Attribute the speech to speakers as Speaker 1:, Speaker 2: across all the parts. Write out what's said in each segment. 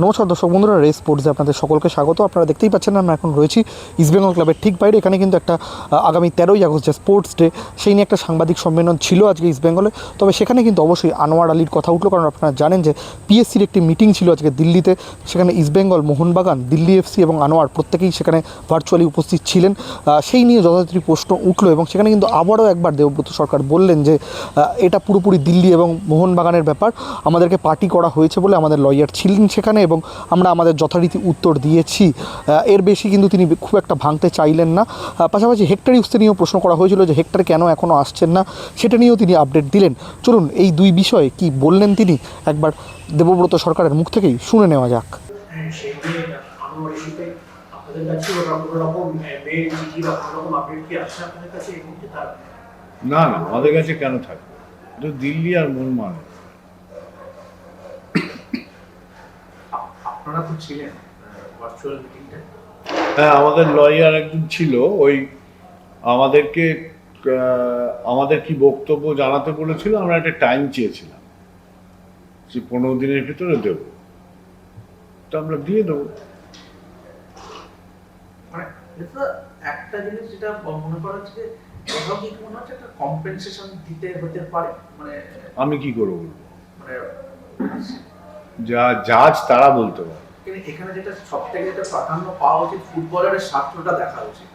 Speaker 1: নমস্কার দর্শক বন্ধুরা, রেস স্পোর্টসে আপনাদের সকলকে স্বাগত। আপনারা দেখতেই পাচ্ছেন, আমরা এখন রয়েছি ইস্টবেঙ্গল ক্লাবের ঠিক বাইরে। এখানে কিন্তু একটা আগামী তেরোই আগস্ট যে স্পোর্টস ডে, সেই নিয়ে একটা সাংবাদিক সম্মেলন ছিল আজকে ইস্টবেঙ্গলে তবে সেখানে কিন্তু অবশ্যই আনোয়ার আলীর কথা উঠল, কারণ আপনারা জানেন যে পিএসসির একটি মিটিং ছিল আজকে দিল্লিতে। সেখানে ইস্টবেঙ্গল মোহনবাগান, দিল্লি এফসি এবং আনোয়ার প্রত্যেকেই সেখানে ভার্চুয়ালি উপস্থিত ছিলেন। সেই নিয়ে যথাযথ প্রশ্ন উঠল এবং সেখানে কিন্তু আবারও একবার দেবব্রত সরকার বললেন যে এটা পুরোপুরি দিল্লি এবং মোহনবাগানের ব্যাপার। আমাদেরকে পার্টি করা হয়েছে বলে আমাদের লয়ার ছিলেন সেখানে। এবং আমরা আমাদের যথারীতি উত্তর দিয়েছি। এর বেশি কিন্তু তিনি খুব একটা ভাঙতে চাইলেন না। পাশাপাশি হেক্টর ইউসতে নিয়েও প্রশ্ন করা হয়েছিল যে হেক্টর কেন এখনও আসছেন না সেটা নিয়েও তিনি আপডেট দিলেন। চলুন এই দুই বিষয়ে কি বললেন তিনি একবার দেবব্রত সরকারের মুখ থেকেই শুনে নেওয়া যাক।
Speaker 2: মেল তার
Speaker 3: না না আমাদের কাছে কেন থাকবে? দিল্লি আর মোহনমান
Speaker 2: আপ- আপনারা তো ছিলেন ভার্চুয়াল মিটিংটা
Speaker 3: হ্যাঁ আমাদের লয়ার একজন ছিল ওই আমাদেরকে আমাদের কি বক্তব্য জানাতে বলেছিল আমরা একটা টাইম চেয়েছিলাম। যে পনেরো দিনের ভিতরে দেব। তো আমরা দিয়ে দেবো।
Speaker 2: মানে একটা জিনিস যেটা মনে করা হচ্ছে যে কোথাও কি মনে হচ্ছে একটা কম্পেনসেশন দিতে হতে পারে? মানে
Speaker 3: আমি কি করব বলব যা জাজ তারা বলতে পারে।
Speaker 2: এখানে যেটা সব থেকে যেটা প্রাধান্য পাওয়া উচিত ফুটবলারের স্বার্থটা দেখা উচিত।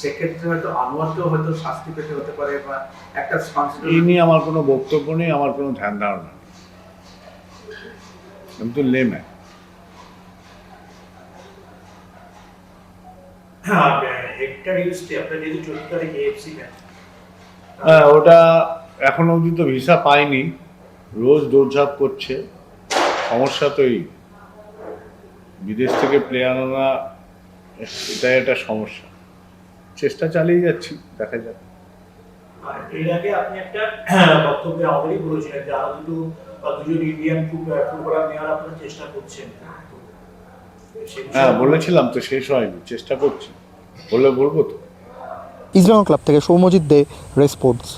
Speaker 2: সেক্ষেত্রে হয়তো আনোয়ারকেও হয়তো শাস্তি পেতে হতে পারে বা একটা
Speaker 3: এই নিয়ে আমার কোনো বক্তব্য নেই আমার কোনো ধ্যান ধারণা নেই। আমি তো লেম্যান
Speaker 2: হ্যাঁ
Speaker 3: হ্যাঁ ওটা এখন অবধি তো ভিসা পাইনি। রোজ দৌড়ঝাঁপ করছে। সমস্যা তো এই বিদেশ থেকে প্লেয়ার আনা এটাই একটা সমস্যা। চেষ্টা চালিয়ে যাচ্ছি দেখা যাক।
Speaker 2: এর আগে আপনি একটা বক্তব্যে আমাদেরই বলেছিলেন যে আরও দুটো বা দুজন ইন্ডিয়ান ফুটবলার নেওয়ার আপনারা চেষ্টা করছেন।
Speaker 3: হ্যাঁ বলেছিলাম তো শেষ হয়নি চেষ্টা করছি। বললে বলব তো?
Speaker 1: ইস্টবেঙ্গল ক্লাব থেকে সৌম্যজিৎ দে রেস স্পোর্টস